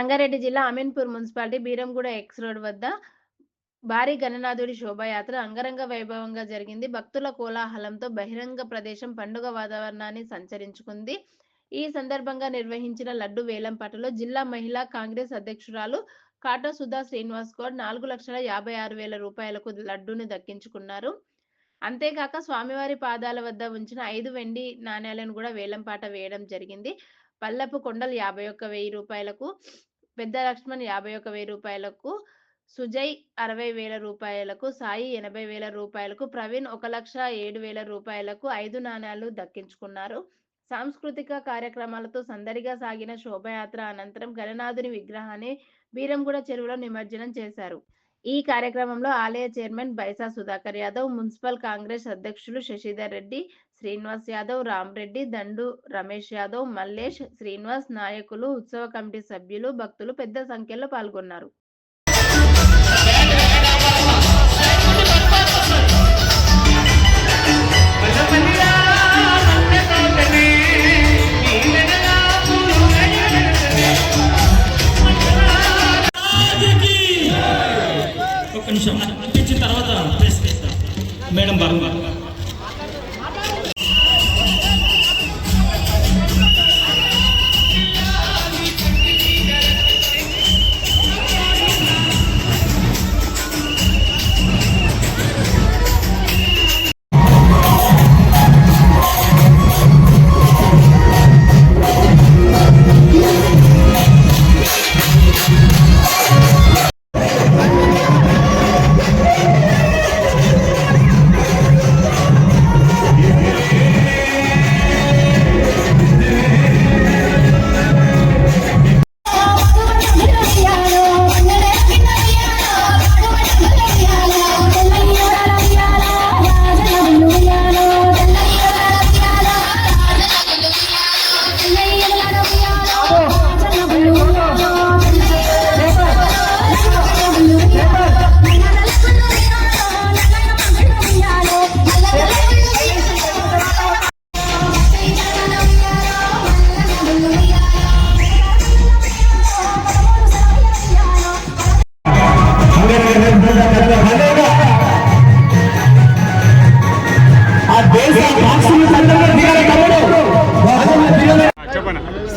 సంగారెడ్డి జిల్లా Ameenpur municipality Beeramguda X road వద్ద భారీ గణనాథుడి శోభాయాత్ర అంగరంగ వైభవంగా జరిగింది. భక్తుల కోలాహలంతో బహిరంగ ప్రదేశం పండుగ వాతావరణాన్ని సంచరించుకుంది. ఈ సందర్భంగా నిర్వహించిన లడ్డు వేలంపాటలో జిల్లా మహిళా కాంగ్రెస్ అధ్యక్షురాలు కాటా సుధా శ్రీనివాస్ గౌడ్ నాలుగు లక్షల యాభై ఆరు వేల రూపాయలకు లడ్డూని దక్కించుకున్నారు. అంతేకాక స్వామివారి పాదాల వద్ద ఉంచిన ఐదు వెండి నాణ్యాలను కూడా వేలంపాట వేయడం జరిగింది. పల్లపు కొండలు యాభై ఒక్క వెయ్యి రూపాయలకు పెద్ద లక్ష్మణ్ యాభై ఒక వెయ్యి రూపాయలకు సుజయ్ అరవై వేల రూపాయలకు సాయి ఎనభై వేల రూపాయలకు ప్రవీణ్ ఒక లక్ష ఏడు వేల రూపాయలకు ఐదు నాణ్యాలు దక్కించుకున్నారు. సాంస్కృతిక కార్యక్రమాలతో సందడిగా సాగిన శోభయాత్ర అనంతరం గణనాథుని విగ్రహాన్ని బీరంగూడ చెరువులో నిమజ్జనం చేశారు. ఈ కార్యక్రమంలో ఆలయ చైర్మన్ బైసా సుధాకర్ యాదవ్ మున్సిపల్ కాంగ్రెస్ అధ్యక్షులు శశిధర్ రెడ్డి శ్రీనివాస్ యాదవ్ రామ్రెడ్డి దండు రమేష్ యాదవ్ మల్లేష్ శ్రీనివాస్ నాయకులు ఉత్సవ కమిటీ సభ్యులు భక్తులు పెద్ద సంఖ్యలో పాల్గొన్నారు. ఒక్క నిమిషం. ఇచ్చిన తర్వాత మేడం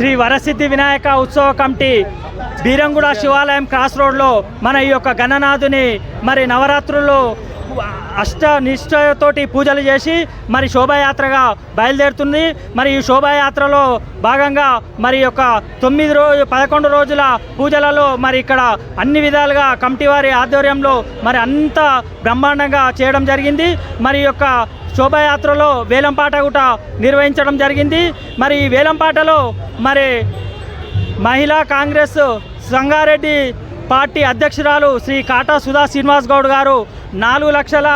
శ్రీ వరసిద్ధి వినాయక ఉత్సవ కమిటీ బీరంగూడ శివాలయం క్రాస్ రోడ్లో మన ఈ యొక్క గణనాథుని మరి నవరాత్రుల్లో అష్ట నిష్ఠతోటి పూజలు చేసి మరి శోభాయాత్రగా బయలుదేరుతుంది. మరి ఈ శోభాయాత్రలో భాగంగా మరి యొక్క తొమ్మిది రోజు పదకొండు రోజుల పూజలలో మరి ఇక్కడ అన్ని విధాలుగా కమిటీ వారి ఆధ్వర్యంలో మరి అంత బ్రహ్మాండంగా చేయడం జరిగింది. మరి యొక్క శోభాయాత్రలో వేలంపాట కూడా నిర్వహించడం జరిగింది. మరి ఈ వేలంపాటలో మరి మహిళా కాంగ్రెస్ సంగారెడ్డి పార్టీ అధ్యక్షురాలు శ్రీ కాటా సుధా శ్రీనివాస్ గౌడ్ గారు నాలుగు లక్షల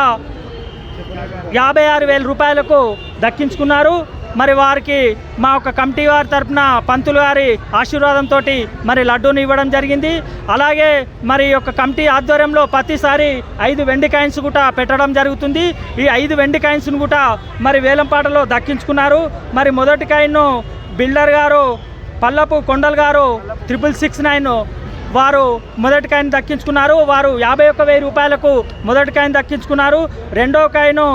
యాభై ఆరు వేల రూపాయలకు దక్కించుకున్నారు. మరి వారికి మా యొక్క కమిటీ వారి తరఫున పంతులు గారి ఆశీర్వాదంతో మరి లడ్డూని ఇవ్వడం జరిగింది. అలాగే మరి యొక్క కమిటీ ఆధ్వర్యంలో ప్రతిసారి ఐదు వెండి కాయిన్స్ కూడా పెట్టడం జరుగుతుంది. ఈ ఐదు వెండి కాయిన్స్ను కూడా మరి వేలంపాటలో దక్కించుకున్నారు. మరి మొదటి కాయిన్ను బిల్డర్ గారు పల్లపు కొండల్ గారు త్రిపుల్ సిక్స్ నైన్ వారు మొదటి కాయను దక్కించుకున్నారు. వారు యాభై ఒక్క వెయ్యి రూపాయలకు మొదటి కాయను దక్కించుకున్నారు. రెండో కాయను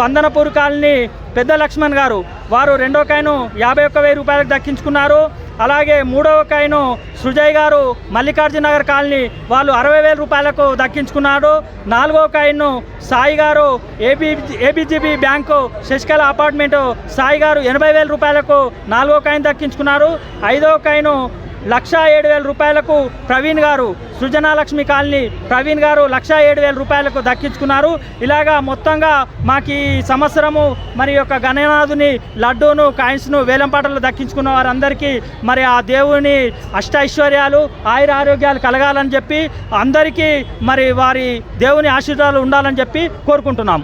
వందనపూర్ కాలనీ పెద్ద లక్ష్మణ్ గారు వారు రెండో కాయను యాభై ఒక్క వెయ్యి రూపాయలకు దక్కించుకున్నారు. అలాగే మూడవ కాయను సుజయ్ గారు మల్లికార్జున నగర్ కాలనీ వాళ్ళు అరవై వేల రూపాయలకు దక్కించుకున్నారు. నాలుగవ కాయను సాయి గారు AB ABGB bank Sasikala apartment Sai గారు ఎనభై వేల రూపాయలకు నాలుగో కాయను దక్కించుకున్నారు. ఐదవ కాయను లక్షా ఏడు వేల రూపాయలకు ప్రవీణ్ గారు సృజనాలక్ష్మి కాలనీ ప్రవీణ్ గారు లక్షా ఏడు వేల రూపాయలకు దక్కించుకున్నారు. ఇలాగా మొత్తంగా మాకు ఈ సంవత్సరము మరి యొక్క గణనాథుని లడ్డూను కాయిన్స్ను వేలంపాటలు దక్కించుకున్న వారందరికీ మరి ఆ దేవుని అష్టైశ్వర్యాలు ఆయుర ఆరోగ్యాలు కలగాలని చెప్పి అందరికీ మరి వారి దేవుని ఆశీర్వాదాలు ఉండాలని చెప్పి కోరుకుంటున్నాం.